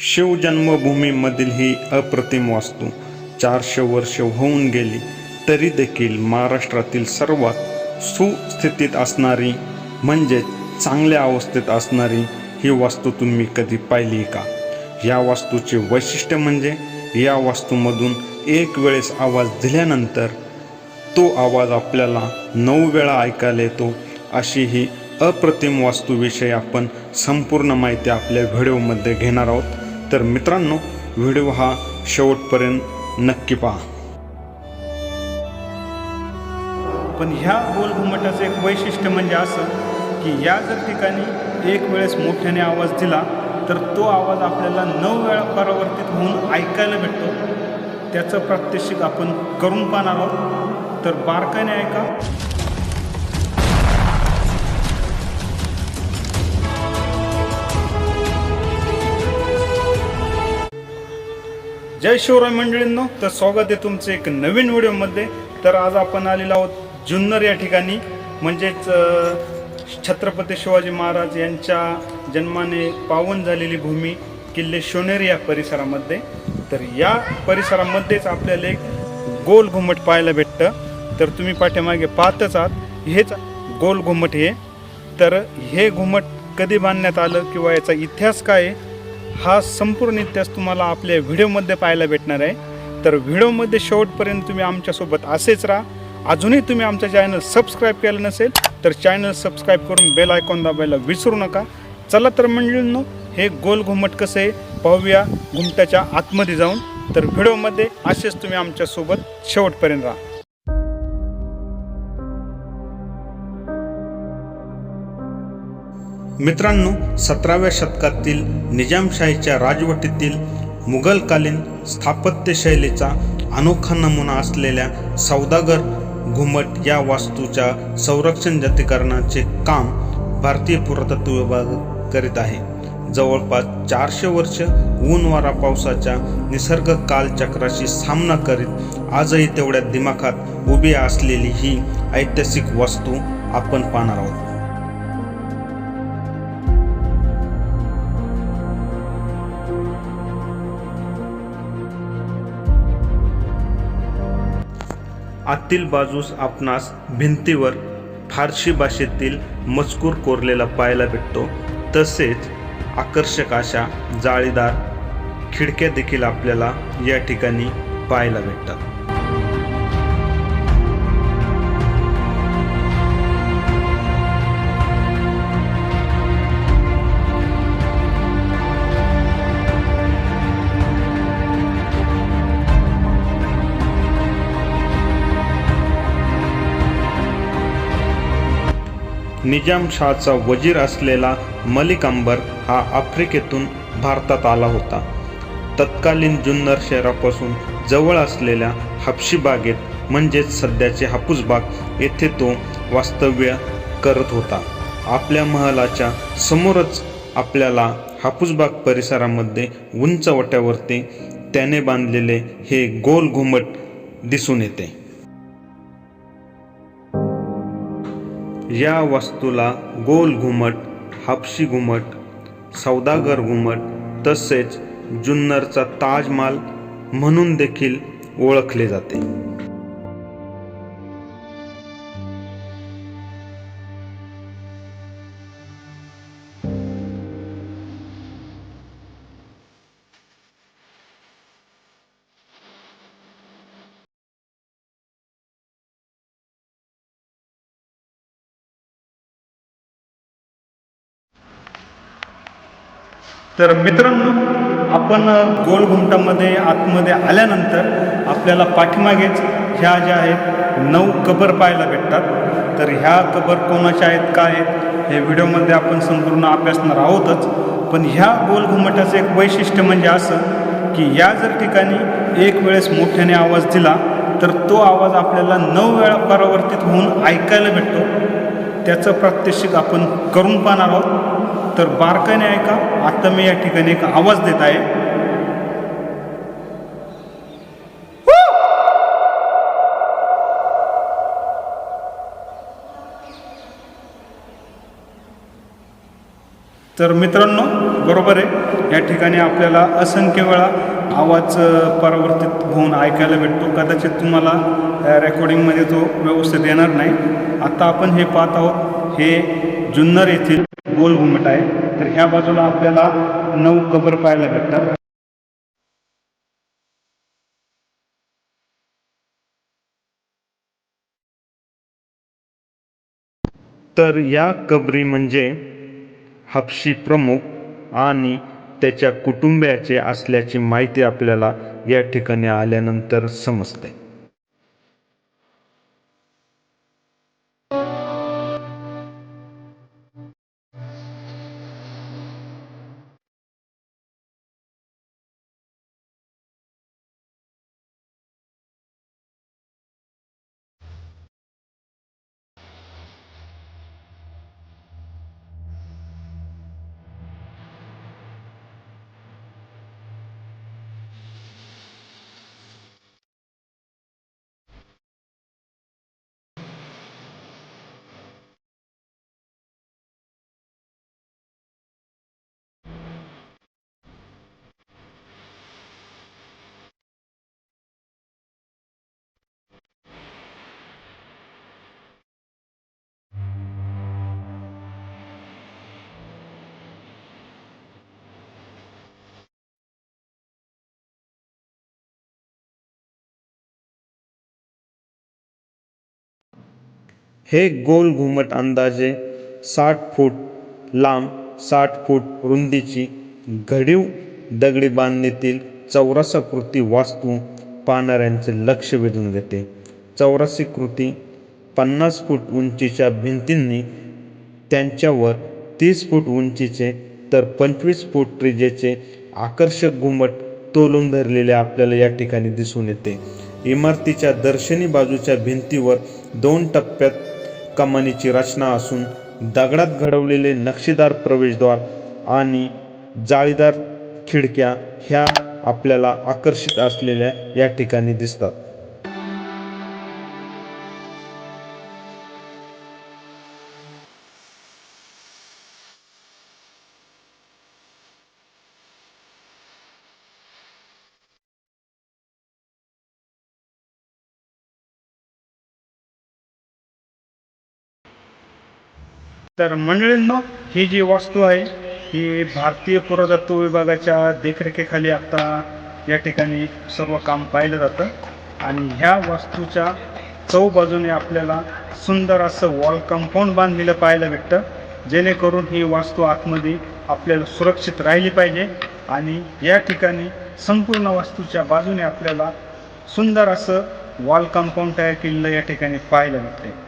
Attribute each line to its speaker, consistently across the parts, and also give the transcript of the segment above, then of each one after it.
Speaker 1: शिवजन्मभूमीमधील ही अप्रतिम वास्तू चारशे वर्ष होऊन गेली तरी देखील महाराष्ट्रातील सर्वात सुस्थितीत असणारी म्हणजे चांगल्या अवस्थेत असणारी ही वास्तू तुम्ही कधी पाहिली का? या वास्तूचे वैशिष्ट्य म्हणजे या वास्तूमधून एक वेळेस आवाज दिल्यानंतर तो आवाज आपल्याला नऊ वेळा ऐकायला येतो. अशी ही अप्रतिम वास्तूविषयी आपण संपूर्ण माहिती आपल्या व्हिडिओमध्ये घेणार आहोत. तर मित्रांनो व्हिडिओ हा शेवटपर्यंत नक्की पहा.
Speaker 2: पण ह्या गोल घुमटाचं एक वैशिष्ट्य म्हणजे असं की या जर ठिकाणी एक वेळेस मोठ्याने आवाज दिला तर तो आवाज आपल्याला नऊ वेळा परावर्तित होऊन ऐकायला भेटतो. त्याचं प्रात्यक्षिक आपण करून पाहणार आहोत. तर बारकाईने ऐका. जय शिवराय मंडळींनो तर स्वागत आहे तुमचं एक नवीन व्हिडिओमध्ये. तर आज आपण आलेलो आहोत जुन्नर या ठिकाणी. म्हणजेच छत्रपती शिवाजी महाराज यांच्या जन्माने पावन झालेली भूमी किल्ले शोनेरी या परिसरामध्ये. तर या परिसरामध्येच आपल्याला एक गोल घुमट पाहायला भेटतं. तर तुम्ही पाठीमागे पाहतच आहात हेच गोल घुमट हे. तर हे घुमट कधी बांधण्यात आलं किंवा याचा इतिहास काय आहे हा संपूर्ण इतिहास तुम्हाला आपल्या व्हिडिओमध्ये पाहायला भेटणार आहे. तर व्हिडिओमध्ये शेवटपर्यंत तुम्ही आमच्यासोबत असेच राहा. अजूनही तुम्ही आमचं चॅनल सबस्क्राईब केलं नसेल तर चॅनल सबस्क्राईब करून बेल आयकॉन दाबायला विसरू नका. चला तर मंडळींनो हे गोल घुमट कसं आहे पाहूया घुमट्याच्या आतमध्ये जाऊन. तर व्हिडिओमध्ये असेच तुम्ही आमच्यासोबत शेवटपर्यंत राहा.
Speaker 1: मित्रांनो सतराव्या शतकातील निजामशाहीच्या राजवटीतील मुघलकालीन स्थापत्यशैलीचा अनोखा नमुना असलेल्या सौदागर घुमट या वास्तूच्या संरक्षण जतीकरणाचे काम भारतीय पुरातत्व विभाग करीत आहे. जवळपास चारशे वर्ष ऊन वारा पावसाच्या निसर्ग कालचक्राशी सामना करीत आजही तेवढ्या दिमाखात उभी असलेली ही ऐतिहासिक वास्तू आपण पाहणार आहोत. आतील बाजूस आपणास भिंतीवर फारशी भाषेतील मजकूर कोरलेला पाहायला भेटतो. तसेच आकर्षक अशा जाळीदार खिडक्या देखील आपल्याला या ठिकाणी पाहायला भेटतात. निजामशाहचा वजीर असलेला मलिक अंबर हा आफ्रिकेतून भारतात आला होता. तत्कालीन जुन्नर शहरापासून जवळ असलेल्या हापशी बागेत म्हणजेच सध्याचे हापूसबाग येथे तो वास्तव्य करत होता. आपल्या महलाच्या समोरच आपल्याला हापूसबाग परिसरामध्ये उंच वट्यावरती त्याने बांधलेले हे गोल घुमट दिसून येते. या वस्तूला गोल घुमट हापशी घुमट सौदागर घुमट तसेच जुन्नरचा ताजमाल म्हणून देखील ओळखले जाते.
Speaker 2: तर मित्रांनो आपण गोल घुमटामध्ये आतमध्ये आल्यानंतर आपल्याला पाठीमागेच ह्या ज्या आहेत नऊ कबर पाहायला भेटतात. तर ह्या कबर कोणाच्या आहेत काय आहेत हे व्हिडिओमध्ये आपण संपूर्ण अभ्यासणार आहोतच. पण ह्या गोल घुमटाचं एक वैशिष्ट्य म्हणजे असं की या जर ठिकाणी एक वेळेस मोठ्याने आवाज दिला तर तो आवाज आपल्याला नऊ वेळा परावर्तित होऊन ऐकायला भेटतो. त्याचं प्रात्यक्षिक आपण करून पाहणार आहोत. तर बारकाईने ऐका आता मी या ठिकाणी एक आवाज देत आहे. तर मित्रांनो बरोबर आहे. या ठिकाणी आपल्याला असंख्य वेळा आवाज परावर्तित होऊन ऐकायला भेटतो. कदाचित तुम्हाला रेकॉर्डिंगमध्ये तो व्यवस्थित येणार नाही. आता आपण हे पाहत आहोत हे जुन्नर येथील गोल घुमट आहे तर ह्या बाजूला आपल्याला नऊ कबर पाहायला भेटतात.
Speaker 1: तर या कबरी म्हणजे हपशी प्रमुख आणि त्याच्या कुटुंबियाचे असल्याची माहिती आपल्याला या ठिकाणी आल्यानंतर समजते. हे गोल घुमट अंदाजे साठ फूट लांब साठ फूट रुंदीची घडीव दगडी बांधणीतील चौरसाकृती कृती वास्तू पाहणाऱ्यांचे लक्ष वेधून घेते. चौरसी कृती पन्नास फूट उंचीच्या भिंतींनी त्यांच्यावर तीस फूट उंचीचे तर पंचवीस फूट त्रिजेचे आकर्षक घुमट तोलून धरलेले आपल्याला या ठिकाणी दिसून येते. इमारतीच्या दर्शनी बाजूच्या भिंतीवर दोन टप्प्यात कमानीची रचना असून दगडात घडवलेले नक्षीदार प्रवेशद्वार आणि जाळीदार खिडक्या ह्या आपल्याला आकर्षित असलेल्या या ठिकाणी दिसतात.
Speaker 2: तर मंडळींनो ही जी वास्तू आहे ही भारतीय पुरातत्व विभागाच्या देखरेखीखाली आता या ठिकाणी सर्व काम पाहिलं जातं. आणि ह्या वास्तूच्या चौबाजूने आपल्याला सुंदर असं वॉल कंपाऊंड बांधलेलं पाहायला भेटतं. जेणेकरून ही वास्तू आतमध्ये आपल्याला सुरक्षित राहिली पाहिजे आणि या ठिकाणी संपूर्ण वास्तूच्या बाजूने आपल्याला सुंदर असं वॉल कंपाऊंड तयार केलेलं या ठिकाणी पाहायला भेटते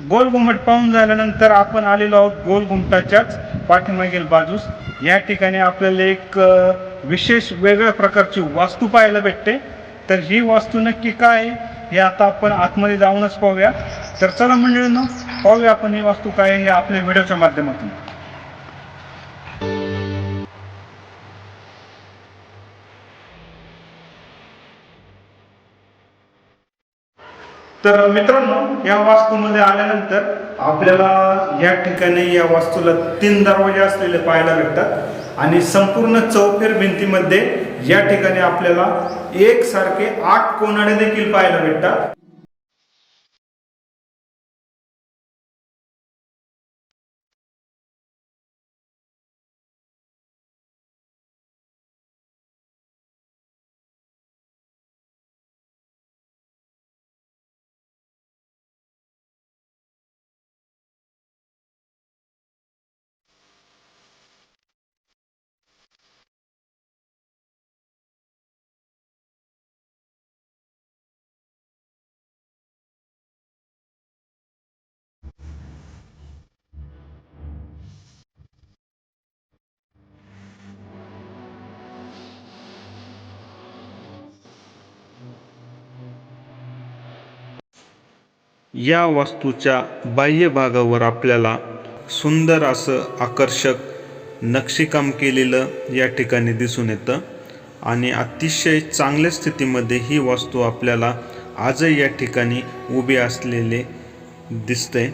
Speaker 2: गोल घुमट पाहून झाल्यानंतर आपण आलेलो आहोत गोल घुमटाच्याच पाठीमागील बाजूस. या ठिकाणी आपल्याला एक विशेष वेगळ्या प्रकारची वास्तू पाहायला भेटते. तर ही वास्तू नक्की काय हे आता आपण आतमध्ये जाऊनच पाहूया. तर चला मंडळींना पाहूया आपण ही वास्तू काय आहे हे आपल्या व्हिडिओच्या माध्यमातून. तर मित्रांनो या वास्तूमध्ये आल्यानंतर आपल्याला या ठिकाणी या वास्तूला तीन दरवाजे असलेले पाहायला भेटतात आणि संपूर्ण चौफेर भिंतीमध्ये या ठिकाणी आपल्याला एकसारखे आठ कोनाडे देखील पाहायला भेटतात.
Speaker 1: या वास्तूच्या बाह्य भागावर आपल्याला सुंदर असं आकर्षक नक्षीकाम केलेलं या ठिकाणी दिसून येतं. आणि अतिशय चांगल्या स्थितीमध्ये ही वास्तू आपल्याला आजही या ठिकाणी उभी असलेले दिसते.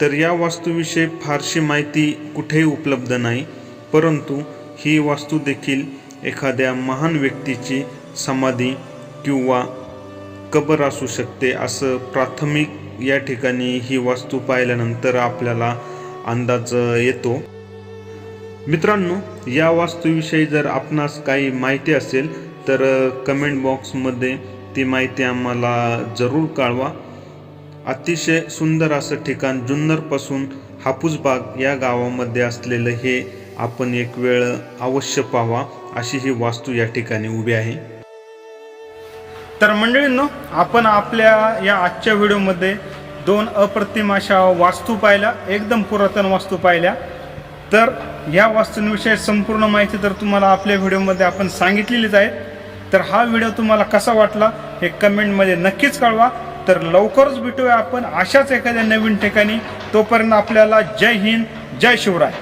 Speaker 1: तर या वास्तूविषयी फारशी माहिती कुठेही उपलब्ध नाही परंतु ही वास्तू देखील एखाद्या महान व्यक्तीची समाधी किंवा कबर असू शकते असं प्राथमिक या ठिकाणी ही वास्तू पाहिल्यानंतर आपल्याला अंदाज येतो. मित्रांनो या वास्तूविषयी जर आपणास काही माहिती असेल तर कमेंट बॉक्समध्ये ती माहिती आम्हाला जरूर कळवा. अतिशय सुंदर असं ठिकाण जुन्नरपासून हापूसबाग या गावामध्ये असलेलं हे आपण एक वेळ अवश्य पाहावा अशी ही वास्तू या ठिकाणी उभी आहे.
Speaker 2: तर मंडळींनो आपण आपल्या या आजच्या व्हिडिओमध्ये दोन अप्रतिम अशा वास्तू पाहिल्या एकदम पुरातन वास्तू पाहिल्या. तर या वास्तूंविषयी संपूर्ण माहिती तर तुम्हाला आपल्या व्हिडिओमध्ये आपण सांगितलेलीच आहे. तर हा व्हिडिओ तुम्हाला कसा वाटला हे कमेंटमध्ये नक्कीच कळवा. तर लवकरच भेटूया आपण अशाच एखाद्या नवीन ठिकाणी. तोपर्यंत आपल्याला जय हिंद जय शिवराय.